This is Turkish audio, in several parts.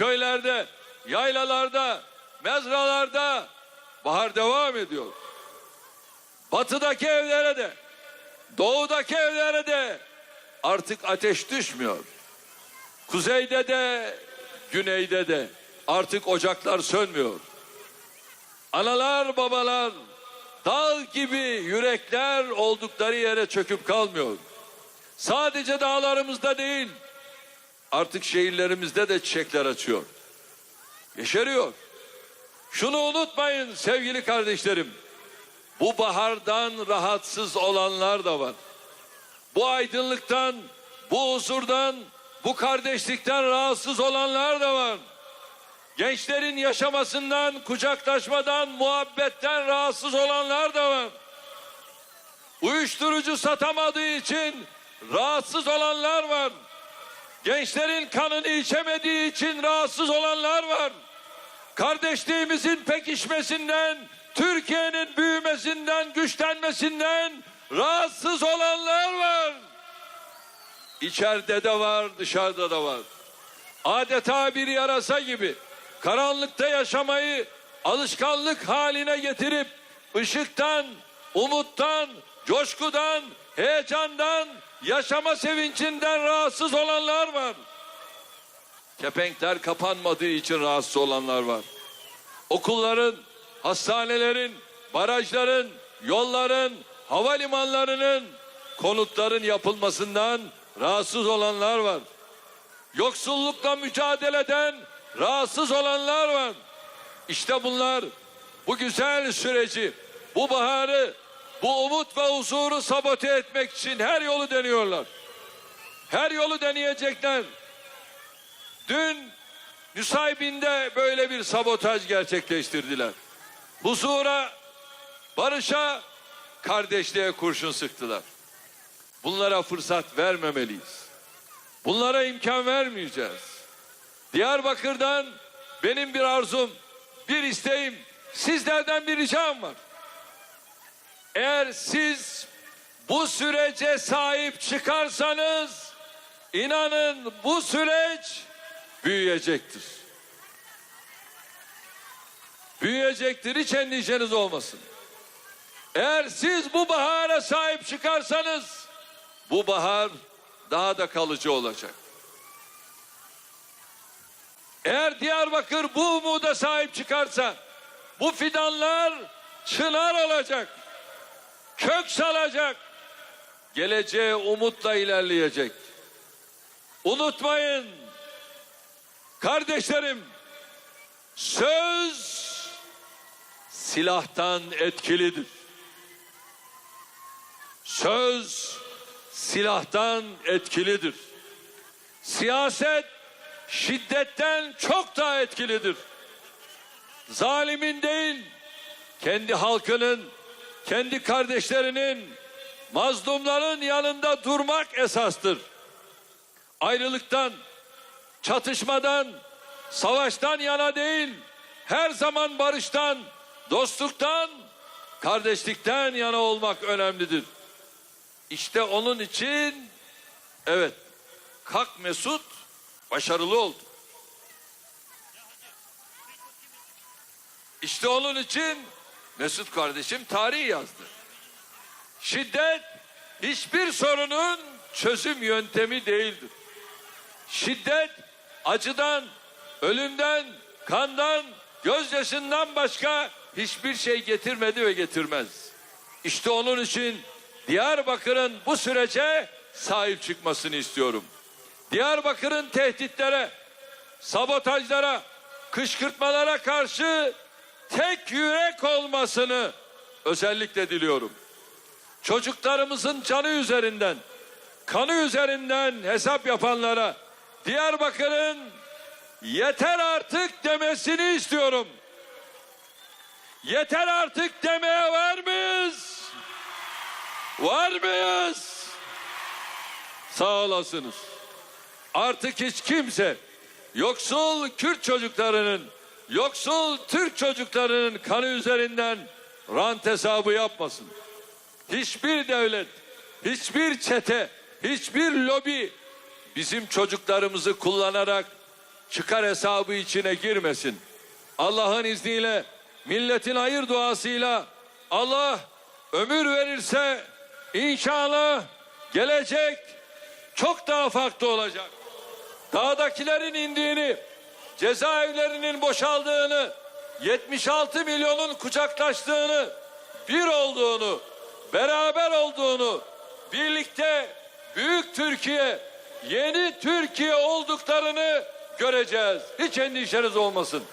köylerde, yaylalarda, mezralarda bahar devam ediyor. Batıdaki evlere de, doğudaki evlere de artık ateş düşmüyor. Kuzeyde de, güneyde de artık ocaklar sönmüyor. Analar babalar dağ gibi yürekler oldukları yere çöküp kalmıyor. Sadece dağlarımızda değil artık şehirlerimizde de çiçekler açıyor. Yeşeriyor. Şunu unutmayın sevgili kardeşlerim. Bu bahardan rahatsız olanlar da var. Bu aydınlıktan, bu huzurdan, bu kardeşlikten rahatsız olanlar da var. Gençlerin yaşamasından, kucaklaşmadan, muhabbetten rahatsız olanlar da var. Uyuşturucu satamadığı için rahatsız olanlar var. Gençlerin kanını içemediği için rahatsız olanlar var. Kardeşliğimizin pekişmesinden, Türkiye'nin büyümesinden, güçlenmesinden rahatsız olanlar var. İçeride de var, dışarıda da var. Adeta bir yarasa gibi karanlıkta yaşamayı alışkanlık haline getirip ışıktan, umuttan, coşkudan, heyecandan, yaşama sevincinden rahatsız olanlar var. Kepenkler kapanmadığı için rahatsız olanlar var. Okulların, hastanelerin, barajların, yolların, havalimanlarının, konutların yapılmasından rahatsız olanlar var. Yoksullukla mücadeleden rahatsız olanlar var. İşte bunlar bu güzel süreci, bu baharı, bu umut ve huzuru sabote etmek için her yolu deniyorlar. Her yolu deneyecekler. Dün Nusaybin'de böyle bir sabotaj gerçekleştirdiler. Huzura, barışa, kardeşliğe kurşun sıktılar. Bunlara fırsat vermemeliyiz. Bunlara imkan vermeyeceğiz. Diyarbakır'dan benim bir arzum, bir isteğim, sizlerden bir ricam var. Eğer siz bu sürece sahip çıkarsanız inanın bu süreç büyüyecektir. Büyüyecektir hiç endişeniz olmasın. Eğer siz bu bahara sahip çıkarsanız bu bahar daha da kalıcı olacak. Eğer Diyarbakır bu umuda sahip çıkarsa bu fidanlar çınar olacak. Kök salacak. Geleceğe umutla ilerleyecek. Unutmayın kardeşlerim söz silahtan etkilidir. Söz silahtan etkilidir. Siyaset şiddetten çok daha etkilidir. Zalimin değil, kendi halkının, kendi kardeşlerinin, mazlumların yanında durmak esastır. Ayrılıktan, çatışmadan, savaştan yana değil, her zaman barıştan, dostluktan, kardeşlikten yana olmak önemlidir. İşte onun için evet Kak Mesut başarılı oldu. İşte onun için Mesut kardeşim tarih yazdı. Şiddet hiçbir sorunun çözüm yöntemi değildir. Şiddet acıdan, ölümden, kandan, gözyaşından başka hiçbir şey getirmedi ve getirmez. İşte onun için Diyarbakır'ın bu sürece sahip çıkmasını istiyorum. Diyarbakır'ın tehditlere, sabotajlara, kışkırtmalara karşı tek yürek olmasını özellikle diliyorum. Çocuklarımızın canı üzerinden, kanı üzerinden hesap yapanlara Diyarbakır'ın yeter artık demesini istiyorum. Yeter artık demeye var mıyız? Var mıyız? Sağ olasınız. Artık hiç kimse yoksul Kürt çocuklarının, yoksul Türk çocuklarının kanı üzerinden rant hesabı yapmasın. Hiçbir devlet, hiçbir çete, hiçbir lobi bizim çocuklarımızı kullanarak çıkar hesabı içine girmesin. Allah'ın izniyle milletin hayır duasıyla Allah ömür verirse inşallah gelecek çok daha farklı olacak. Dağdakilerin indiğini, cezaevlerinin boşaldığını, 76 milyonun kucaklaştığını, bir olduğunu, beraber olduğunu, birlikte büyük Türkiye, yeni Türkiye olduklarını göreceğiz. Hiç endişeniz olmasın.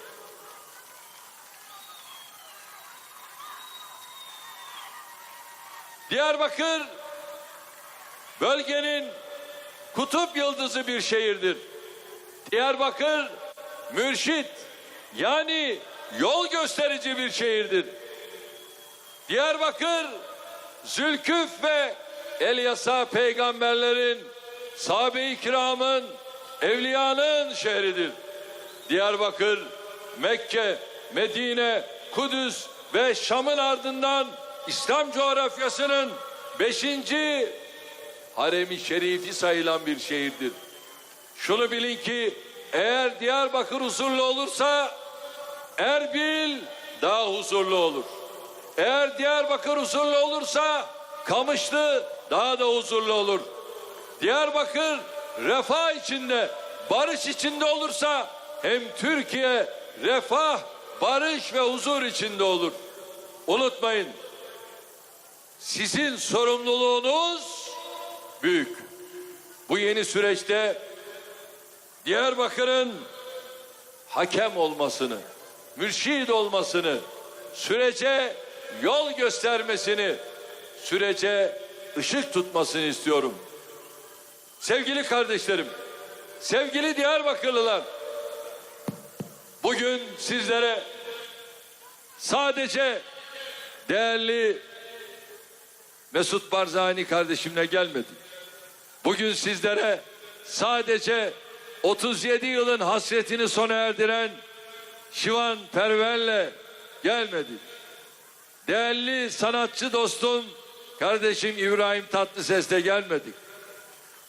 Diyarbakır bölgenin kutup yıldızı bir şehirdir. Diyarbakır mürşit yani yol gösterici bir şehirdir. Diyarbakır Zülküf ve Elyasa peygamberlerin, sahabe-i kiramın, evliyanın şehridir. Diyarbakır, Mekke, Medine, Kudüs ve Şam'ın ardından İslam coğrafyasının beşinci haremi şerifi sayılan bir şehirdir. Şunu bilin ki eğer Diyarbakır huzurlu olursa Erbil daha huzurlu olur. Eğer Diyarbakır huzurlu olursa Kamışlı daha da huzurlu olur. Diyarbakır refah içinde, barış içinde olursa hem Türkiye refah, barış ve huzur içinde olur. Unutmayın. Sizin sorumluluğunuz büyük. Bu yeni süreçte Diyarbakır'ın hakem olmasını, mürşid olmasını, sürece yol göstermesini, sürece ışık tutmasını istiyorum. Sevgili kardeşlerim, sevgili Diyarbakırlılar, bugün sizlere sadece değerli Mesut Barzani kardeşimle gelmedim. Bugün sizlere sadece 37 yılın hasretini sona erdiren Şivan Perver'le gelmedik. Değerli sanatçı dostum, kardeşim İbrahim Tatlıses'le gelmedik.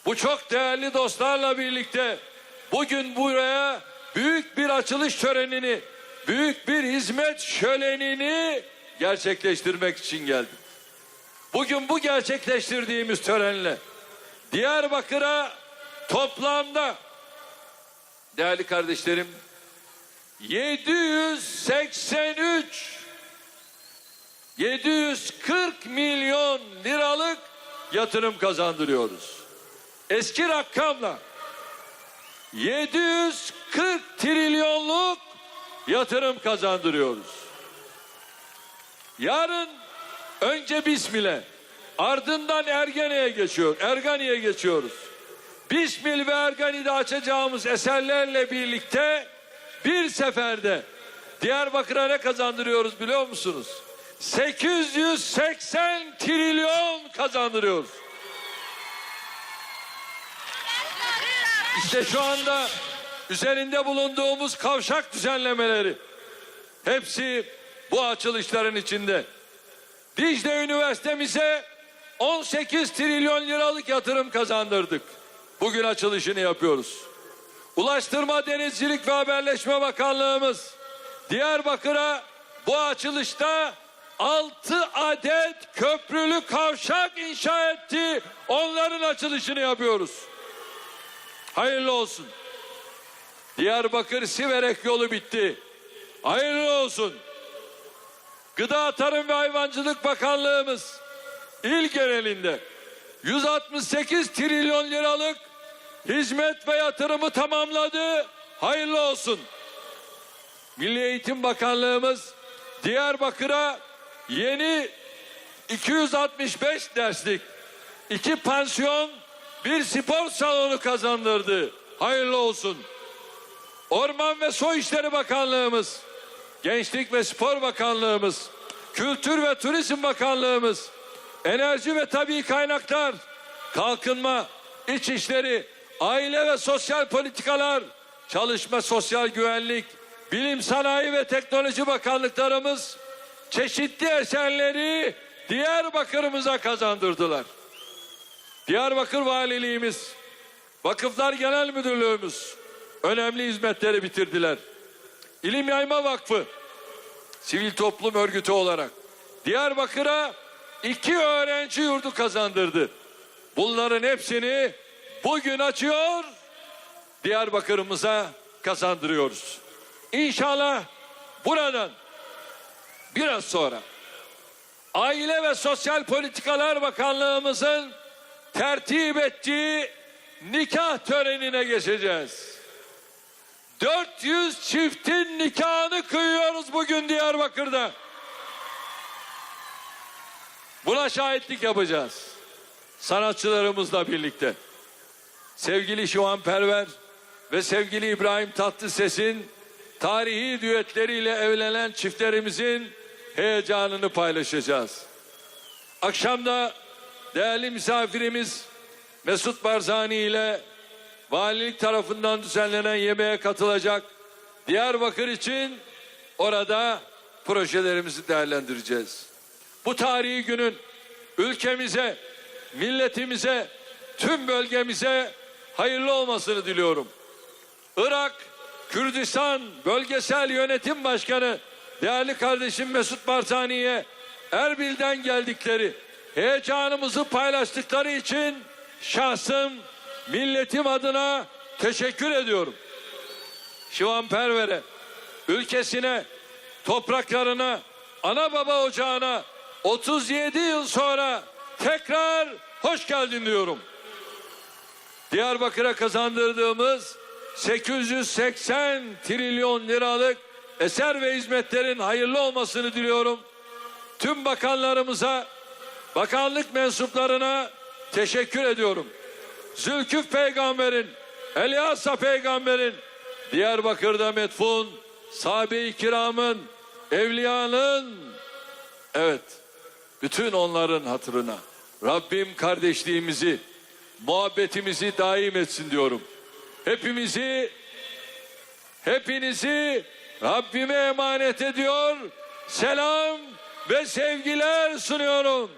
Bu çok değerli dostlarla birlikte bugün buraya büyük bir açılış törenini, büyük bir hizmet şölenini gerçekleştirmek için geldik. Bugün bu gerçekleştirdiğimiz törenle Diyarbakır'a toplamda değerli kardeşlerim 783 740 milyon liralık yatırım kazandırıyoruz. Eski rakamla 740 trilyonluk yatırım kazandırıyoruz. Yarın önce Bismil'e ardından Ergene'ye geçiyor. Ergani'ye geçiyoruz. Bismil ve Ergani'de açacağımız eserlerle birlikte bir seferde Diyarbakır'a ne kazandırıyoruz biliyor musunuz? 880 trilyon kazandırıyoruz. İşte şu anda üzerinde bulunduğumuz kavşak düzenlemeleri hepsi bu açılışların içinde. Dicle Üniversitemize 18 trilyon liralık yatırım kazandırdık. Bugün açılışını yapıyoruz. Ulaştırma, Denizcilik ve Haberleşme Bakanlığımız Diyarbakır'a bu açılışta 6 adet köprülü kavşak inşa etti. Onların açılışını yapıyoruz. Hayırlı olsun. Diyarbakır Siverek yolu bitti. Hayırlı olsun. Gıda Tarım ve Hayvancılık Bakanlığımız il genelinde 168 trilyon liralık hizmet ve yatırımı tamamladı. Hayırlı olsun. Milli Eğitim Bakanlığımız Diyarbakır'a yeni 265 derslik iki pansiyon bir spor salonu kazandırdı. Hayırlı olsun. Orman ve Su İşleri Bakanlığımız, Gençlik ve Spor Bakanlığımız, Kültür ve Turizm Bakanlığımız, Enerji ve Tabii Kaynaklar, Kalkınma, İçişleri, Aile ve Sosyal Politikalar, Çalışma Sosyal Güvenlik, Bilim Sanayi ve Teknoloji Bakanlıklarımız çeşitli eserleri Diyarbakır'ımıza kazandırdılar. Diyarbakır Valiliğimiz, Vakıflar Genel Müdürlüğümüz, önemli hizmetleri bitirdiler. İlim Yayma Vakfı sivil toplum örgütü olarak Diyarbakır'a iki öğrenci yurdu kazandırdı. Bunların hepsini bugün açıyor, Diyarbakır'ımıza kazandırıyoruz. İnşallah buradan biraz sonra Aile ve Sosyal Politikalar Bakanlığımızın tertip ettiği nikah törenine geçeceğiz. 400 çiftin nikahını kıyıyoruz bugün Diyarbakır'da. Buna şahitlik yapacağız. Sanatçılarımızla birlikte. Sevgili Şuan Perver ve sevgili İbrahim Tatlıses'in tarihi düetleriyle evlenen çiftlerimizin heyecanını paylaşacağız. Akşamda değerli misafirimiz Mesut Barzani ile valilik tarafından düzenlenen yemeğe katılacak. Diyarbakır için orada projelerimizi değerlendireceğiz. Bu tarihi günün ülkemize, milletimize, tüm bölgemize hayırlı olmasını diliyorum. Irak Kürdistan Bölgesel Yönetim Başkanı değerli kardeşim Mesut Barzani'ye Erbil'den geldikleri heyecanımızı paylaştıkları için şahsım milletim adına teşekkür ediyorum. Şivan Perver'e, ülkesine, topraklarına, ana baba ocağına 37 yıl sonra tekrar hoş geldin diyorum. Diyarbakır'a kazandırdığımız 880 trilyon liralık eser ve hizmetlerin hayırlı olmasını diliyorum. Tüm bakanlarımıza, bakanlık mensuplarına teşekkür ediyorum. Zülküf peygamberin, Elyasa peygamberin, Diyarbakır'da metfun, sahabe-i kiramın, evliyanın, evet, bütün onların hatırına Rabbim kardeşliğimizi, muhabbetimizi daim etsin diyorum. Hepimizi, hepinizi Rabbime emanet ediyor. Selam ve sevgiler sunuyorum.